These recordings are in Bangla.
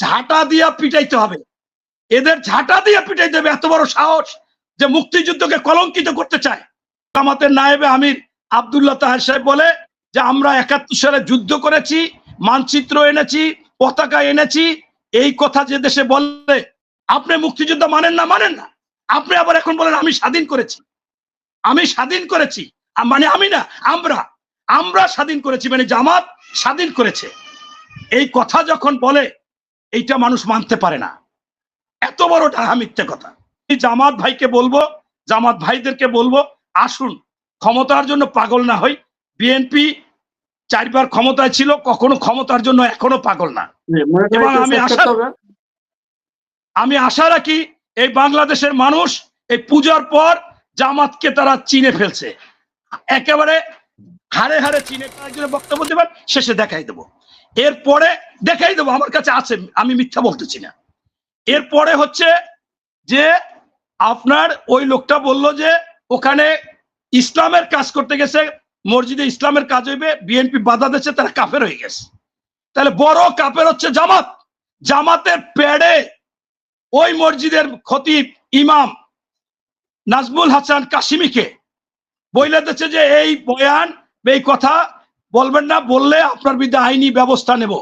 ঝাঁটা দিয়া পিটাইতে হবে। এদের ঝাঁটা দিয়ে পিটাইতে হবে। এত বড় সাহস যে মুক্তিযুদ্ধকে কলঙ্কিত করতে চায়। আমাদের নায়েবে আমির আবদুল্লাহ তাহের সাহেব বলে যে, আমরা একাত্তর সালে যুদ্ধ করেছি, মানচিত্র এনেছি, পতাকা এনেছি। এই কথা যে দেশে বললে আপনি মুক্তিযুদ্ধ মানেন না মানেন না। আপনি আবার এখন বলেন, আমি স্বাধীন করেছি। আমি স্বাধীন করেছি। মানে আমি না, আমরা। আমরা স্বাধীন করেছি মানে জামাত স্বাধীন করেছে। এই কথা যখন বলে এইটা মানুষ মানতে পারে না। এত বড় ডাহা মিথ্যে কথা। জামাত ভাইকে বলব জামাত ভাইদেরকে বলব আসুন ক্ষমতার জন্য পাগল না হই। বিএনপি চারবার ক্ষমতায় ছিল কখনো ক্ষমতার জন্য এখনও পাগল না। এবং আমি আশা আমি আশা রাখি এই বাংলাদেশের মানুষ এই পূজার পর জামাতকে তারা চিনে ফেলছে। একেবারে হারে হারে চিনে একজনের বক্তব্য দেবেন শেষে দেখাই দেবো। এরপরে দেখাই দেবো, আমার কাছে আছে, আমি মিথ্যা বলতেছি না। এরপরে হচ্ছে যে আপনার ওই লোকটা বলল যে ওখানে ইসলামের কাজ করতে গেছে, মসজিদে ইসলামের কাজ হইবে বিএনপি বাধা দিচ্ছে তারা কাফের হয়ে গেছে। তাহলে বড় কাপের হচ্ছে জামাত। জামাতের প্যাডে ওই মসজিদের খতিব ইমাম নাজমুল হাসান কাশিমিকে বইলে দিচ্ছে যে এই বয়ান, এই কথা বলবেন না, বললে আপনার বিরুদ্ধে আইনি ব্যবস্থা নেব।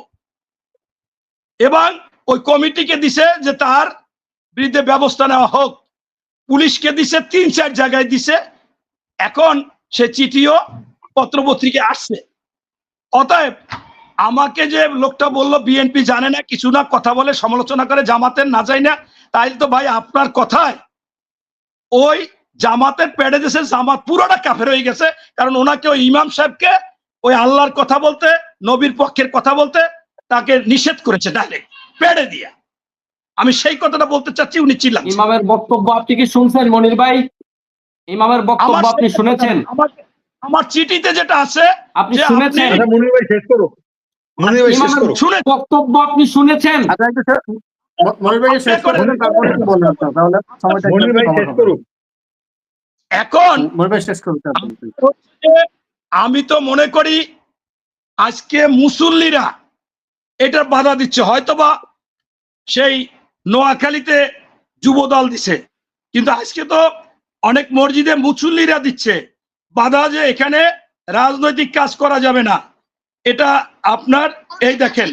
এবং ওই কমিটিকে দিছে যে তার বিরুদ্ধে ব্যবস্থা নেওয়া হোক। পুলিশকে দিছে, তিন চার জায়গায় দিছে। এখন সে চিঠিও পত্রপত্রিকা আসছে। অতএব আমাকে যে লোকটা বলল, বিএনপি জানে না, কিছু না, কথা বলে সমালোচনা করে, জামাতের না যায় না, তাইলে তো ভাই আপনার কথায় ওই জামাতের পেড়ে দেশে জামাত পুরোটা কাফের হয়ে গেছে, কারণ ওনাকে ওই ইমাম সাহেবকে ওই আল্লাহর কথা বলতে নবীর পক্ষের কথা বলতে তাকে নিষেধ করেছে ডাইরেক্ট পেড়ে দিয়া। আমি সেই কথাটা বলতে চাচ্ছি উনি চিল্লাচ্ছেন। ইমামের বক্তব্য আপনি কি শুনছেন মনির ভাই? ইমামের বক্তব্য আপনি শুনেছেন? আমার চিঠিতে যেটা আছে আপনি শুনেছেন? আচ্ছা মনির ভাই শেষ করো মনির ভাই শেষ করো শুনে বক্তব্য আপনি শুনেছেন? আচ্ছা শেষ- মনির ভাই শেষ করে তারপরে একটু বলবেন তাহলে সময়টা মনির ভাই শেষ। করুক এখন মনির ভাই শেষ করুন আমি তো মনে করি আজকে মুসল্লিরা এটা বাধা দিচ্ছে। হয়তোবা সেই নোয়াখালীতে যুব দল দিছে, কিন্তু আজকে তো অনেক মসজিদে মুসল্লিরা দিচ্ছে। বাধা যে এখানে রাজনৈতিক কাজ করা যাবে না। এটা আপনার এই দেখেন।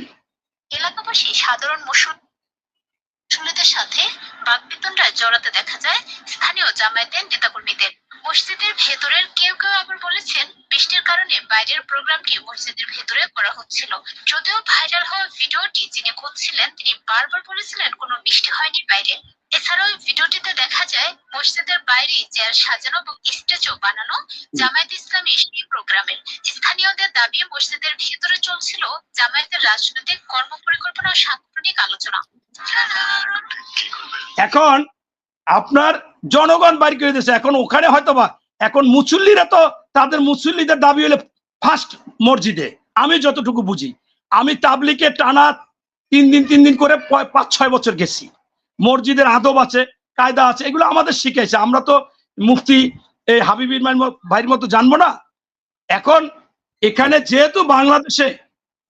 এলাকাবাসী, সাধারণ মুসল্লিদের সাথে বাকবিতণ্ডায় জড়াতে দেখা যায়। স্থানীয় জামায়াতের নেতাকর্মীদের। মসজিদের ভেতরের কেউ কেউ আবার বলেছেন, বৃষ্টির কারণে বাইরের প্রোগ্রামটি মসজিদের ভেতরে করা হচ্ছিল। যদিও ভাইরাল হওয়া ভিডিওটি যিনি করছিলেন তিনি বারবার বলেছিলেন কোনো বৃষ্টি হয়নি বাইরে। এছাড়াও ভিডিওটিতে দেখা যায়, মসজিদের বাইরে চেয়ার সাজানো এবং স্টেজও বানানো জামায়াত ইসলামী সেই প্রোগ্রামের। স্থানীয়দের দাবি, মসজিদের ভেতরে চলছিল জামায়াতের রাজনৈতিক কর্মপরিকল্পনা ও সাংগঠনিক আলোচনা। এখন আপনার জনগণ বাড়ি করে দিয়েছে। এখন ওখানে হয়তোবা, এখন মুসল্লিরা তো তাদের মুসল্লিদের দাবি হলে ফার্স্ট মসজিদে। আমি যতটুকু বুঝি, আমি তাবলিকে টানা তিন দিন তিন দিন করে পাঁচ, ছয় বছর গেছি। মসজিদের আদব আছে, কায়দা আছে, এগুলো আমাদের শিখাইছে। আমরা তো মুফতি, এই হাবিবির ভাইয়ের মতো জানব না। এখন এখানে যেহেতু বাংলাদেশে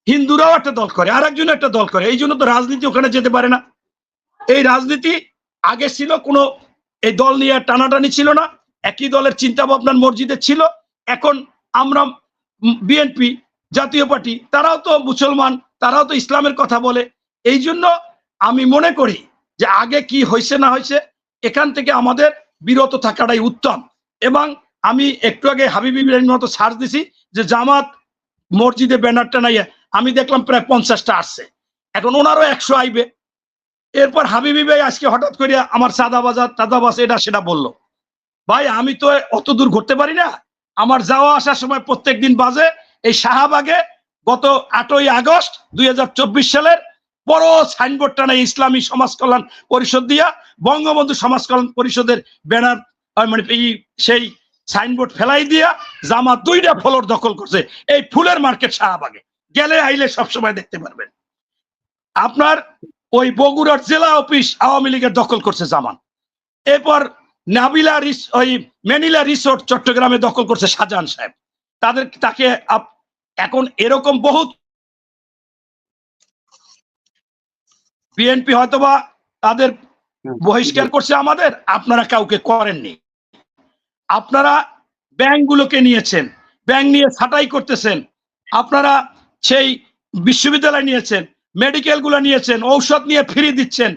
হিন্দুরাও একটা দল করে আর একজন একটা দল করে, এই জন্য তো রাজনীতি ওখানে যেতে পারে না। এই রাজনীতি আগে ছিল কোনো এই দল নিয়ে টানাটানি ছিল না, একই দলের চিন্তা ভাবনার মসজিদে ছিল। এখন আমরা বিএনপি জাতীয় পার্টি, তারাও তো মুসলমান, তারাও তো ইসলামের কথা বলে। এই জন্য আমি মনে করি যে আগে কি হয়েছে না হয়েছে, এখান থেকে আমাদের বিরত থাকাটাই উত্তম। এবং আমি একটু আগে হাবিবি মতো ছাড় দিছি যে জামাত মসজিদে ব্যানার টানাইয়া আমি দেখলাম প্রায় পঞ্চাশটা আসছে। এখন ওনারও একশো আইবে। এরপর হাবিবি ভাই আজকে হঠাৎ করে আমার সাদা বাজার তাদা বাস এটা সেটা বলল। ভাই, আমি তো অত দূর ঘুরতে পারি না। আমার যাওয়া আসার সময় প্রত্যেক দিন বাজে। এই শাহবাগে গত আটই আগস্ট দুই হাজার চব্বিশ সালের বড় সাইনবোর্ড টানা ইসলামী সমাজ কল্যাণ পরিষদ দিয়া বঙ্গবন্ধু সমাজ কল্যাণ পরিষদের ব্যানার মানে সেই সাইনবোর্ড ফেলাই দিয়া জামা দুইটা ফ্লোর দখল করছে। এই ফুলের মার্কেট শাহবাগে। গেলে আইলে সবসময় দেখতে পারবেন। আপনার ওই বগুড়ার জেলা অফিস আওয়ামী লীগের দখল করছে জামান। এরপর নাবিলা ওই মেনিলা রিসোর্ট চট্টগ্রামে দখল করছে শাহজাহান সাহেব। তাদের তাকে এখন এরকম বহুত বিএনপি হয়তোবা তাদের বহিষ্কার করছে আমাদের আপনারা কাউকে করেননি। আপনারা ব্যাংকগুলোকে নিয়েছেন ব্যাংক নিয়ে ছাঁটাই করতেছেন আপনারা সেই বিশ্ববিদ্যালয় নিয়েছেন মেডিকেলগুলো নিয়েছেন, ঔষধ নিয়ে ফিরিয়ে দিচ্ছেন।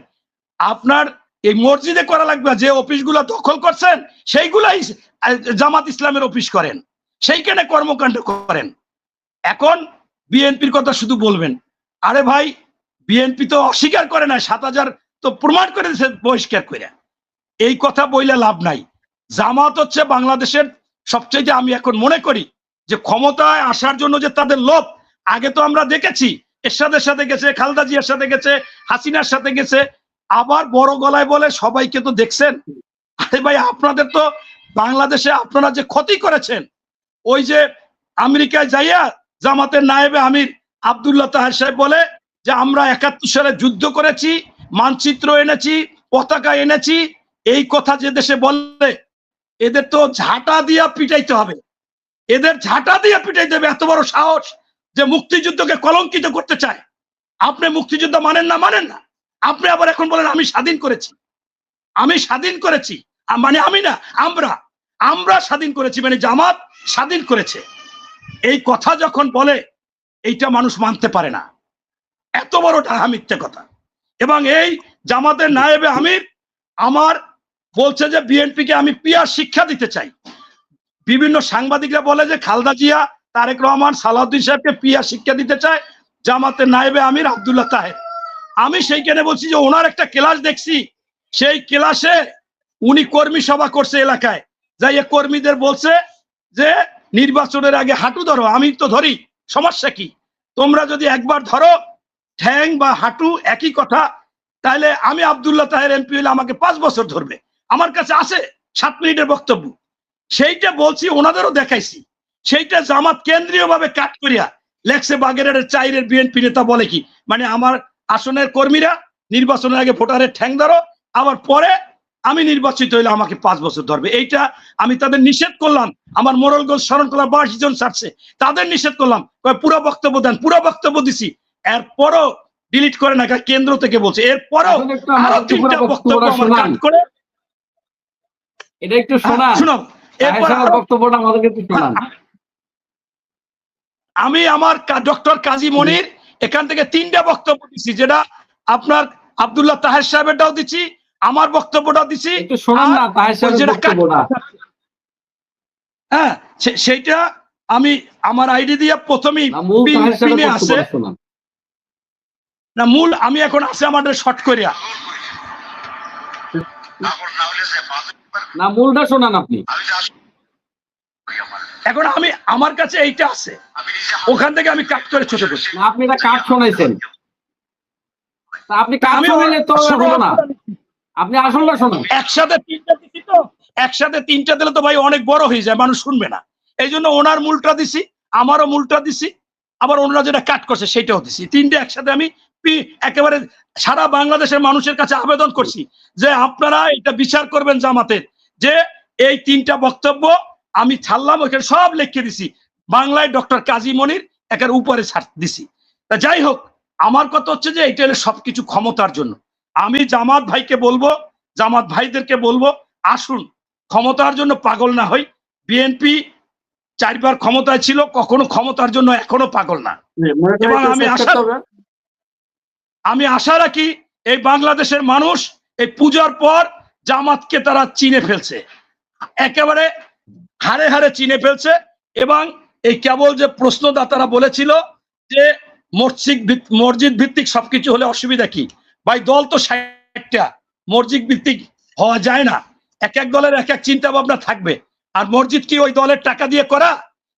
আপনার এই মসজিদে করা লাগবে যে অফিসগুলো দখল করছেন, সেইগুলাই জামাত ইসলামের অফিস করেন। সেইখানে কর্মকাণ্ড করেন। এখন বিএনপির কথা শুধু বলবেন। আরে ভাই, বিএনপি তো অস্বীকার করে না সাত হাজার তো প্রমাণ করে দিয়েছে বহিষ্কার করে এই কথা বইলে লাভ নাই। জামাত হচ্ছে বাংলাদেশের সবচেয়ে আমি এখন মনে করি, যে ক্ষমতায় আসার জন্য যে তাদের লোভ, আগে তো আমরা দেখেছি এরশাদের সাথে গেছে, খালদা জিয়ার সাথে গেছে, হাসিনার সাথে গেছে। আবার বড় গলায় বলে সবাইকে তো দেখছেন? আরে ভাই, আপনাদের তো বাংলাদেশে আপনারা যে ক্ষতি করেছেন, ওই যে আমেরিকায় যাইয়া জামাতের নায়েবে আমির আব্দুল্লাহ তাহের সাহেব বলে যে, আমরা একাত্তর সালে যুদ্ধ করেছি, মানচিত্র এনেছি, পতাকা এনেছি, এই কথা যে দেশে বললে এদের তো ঝাঁটা দিয়া পিটাইতে হবে। এদের ঝাঁটা দিয়ে পিটাইতে হবে, এত বড় সাহস। যে মুক্তিযুদ্ধকে কলঙ্কিত করতে চায়। আপনি মুক্তিযুদ্ধ মানেন না মানেন না। আপনি আবার এখন বলেন, আমি স্বাধীন করেছি। আমি স্বাধীন করেছি। মানে আমি না, আমরা। আমরা স্বাধীন করেছি মানে জামাত স্বাধীন করেছে। এই কথা যখন বলে, এইটা মানুষ মানতে পারে না। এত বড় ডাহা মিথ্যে কথা। এবং এই জামাতের নায়েবে আমির আমার বলছে যে, বিএনপিকে আমি পিয়ার শিক্ষা দিতে চাই। বিভিন্ন সাংবাদিকরা বলে যে, খালদা জিয়া তারেক রহমান সালাউদ্দিন সাহেবকে পিয়ার শিক্ষা দিতে চায় জামাতের নায়েবে আমির আবদুল্লাহ তাহের। আমি সেইখানে বলছি যে ওনার একটা ক্লাস দেখছি। সেই ক্লাসে উনি কর্মী সভা করছে এলাকায়। যাই কর্মীদের বলছে যে, নির্বাচনের আগে হাঁটু ধরো, আমি তো ধরি, সমস্যা কি? তোমরা যদি একবার ধরো, ঠ্যাং বা হাঁটু একই কথা তাহলে আমি আব্দুল্লাহ তাহের এমপি হলে আমাকে পাঁচ বছর ধরবে। আমার কাছে আছে সাত মিনিটের বক্তব্য। সেইটা বলছি, ওনাদেরও দেখাইছি। সেইটা জামাত কেন্দ্রীয় ভাবে কাট করিয়া লেখছে বাগেরের চাইরের বিএনপি নেতা বলে কি? মানে আমার আসনের কর্মীরা নির্বাচনের আগে ভোটারের ঠ্যাং ধরো আবার পরে আমি নির্বাচিত হইলে আমাকে পাঁচ বছর ধরবে। এইটা আমি তাদের নিষেধ করলাম। আমার মোরলগঞ্জ স্মরণ করা বাইশ জন ছাড়ছে। তাদের নিষেধ করলাম। পুরো বক্তব্য দেন পুরো বক্তব্য দিছি। এরপরও ডিলিট করে না কেন্দ্র থেকে বলছে। এরপরও আরও তিনটা বক্তব্য আমার কাট করে। এটা একটু শোনান। শুনো এরপর বক্তব্যটা আমাদেরকে একটু শোনান। আমি আমার ডক্টর কাজী মনির এখান থেকে তিনটা বক্তব্য দিচ্ছি যেটা আপনার আব্দুল্লাহ তাহের সাহেবেরটাও দিচ্ছি আমার বক্তব্যটাও দিচ্ছি একটু শোনান না তাহের ওই সাহেবের যেটা কাট- বক্তব্যটা। হ্যাঁ সেইটা আমি আমার আইডি দিয়ে প্রথমেই পিনে আছে না মূল আমি এখন আছে আমাদের শর্ট করিয়া। না মূলটা শোনান আপনি। এখন আমি আমার কাছে এইটা আছে। ওখান থেকে আমি কাট করে ছোট করছি আপনি এটা কাট শোনাইছেন। আপনি কাট আমি শোনাইলে তো হলো না। আপনি আসলটা শোনান। একসাথে তিনটা দিছি তো। একসাথে তিনটা দিলে তো ভাই অনেক বড় হয়ে যায় মানুষ শুনবে না। এই জন্য ওনার মূলটা দিছি আমারও মূলটা দিছি আবার ওনারা যেটা কাট করছে সেটাও দিছি। তিনটে একসাথে আমি একেবারে সারা বাংলাদেশের মানুষের কাছে আবেদন করছি যে আপনারা এটা বিচার করবেন জামাতের যে এই তিনটা বক্তব্য আমি ছাড়লাম ওখানে সব লিখে দিছি। বাংলায় ডক্টর কাজী মনির একের উপরে ছাড় দিছি। তা যাই হোক আমার কথা হচ্ছে যে এটা হলো সবকিছু ক্ষমতার জন্য। আমি জামাত ভাইকে বলব জামাত ভাইদেরকে বলব আসুন ক্ষমতার জন্য পাগল না হই। বিএনপি চারবার ক্ষমতায় ছিল কখনো ক্ষমতার জন্য এখনও পাগল না। এবং আমি আশা- আমি আশা রাখি এই বাংলাদেশের মানুষ এই পূজার পর জামাতকে তারা চিনে ফেলছে। একেবারে হারে হারে চিনে ফেলছে এবং এই কেবল যে প্রশ্নদাতারা বলেছিল যে মসজিদ মসজিদ ভিত্তিক সবকিছু হলে অসুবিধা কি? ভাই, দল তো ষাটটা। মসজিদ ভিত্তিক হওয়া যায় না। এক এক দলের এক এক চিন্তা ভাবনা থাকবে। আর মসজিদ কি ওই দলের টাকা দিয়ে করা?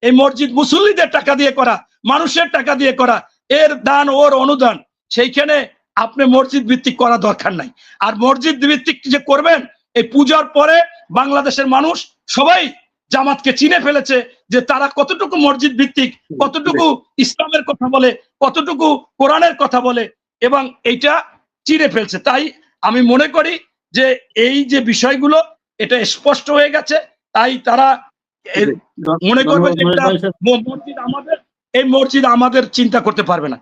এই মসজিদ মুসল্লিদের টাকা দিয়ে করা, মানুষের টাকা দিয়ে করা, এর দান, ওর অনুদান, সেইখানে আপনি মসজিদ ভিত্তিক করা দরকার নাই। আর মসজিদ ভিত্তিক যে করবেন, এই পূজার পরে বাংলাদেশের মানুষ সবাই জামাতকে চিনে ফেলেছে যে তারা কতটুকু মসজিদ ভিত্তিক কতটুকু ইসলামের কথা বলে কতটুকু কোরআনের কথা বলে এবং এইটা চিনে ফেলছে। তাই আমি মনে করি যে এই যে বিষয়গুলো এটা স্পষ্ট হয়ে গেছে। তাই তারা মনে করবে যে মসজিদ আমাদের এই মসজিদ আমাদের চিন্তা করতে পারবে না।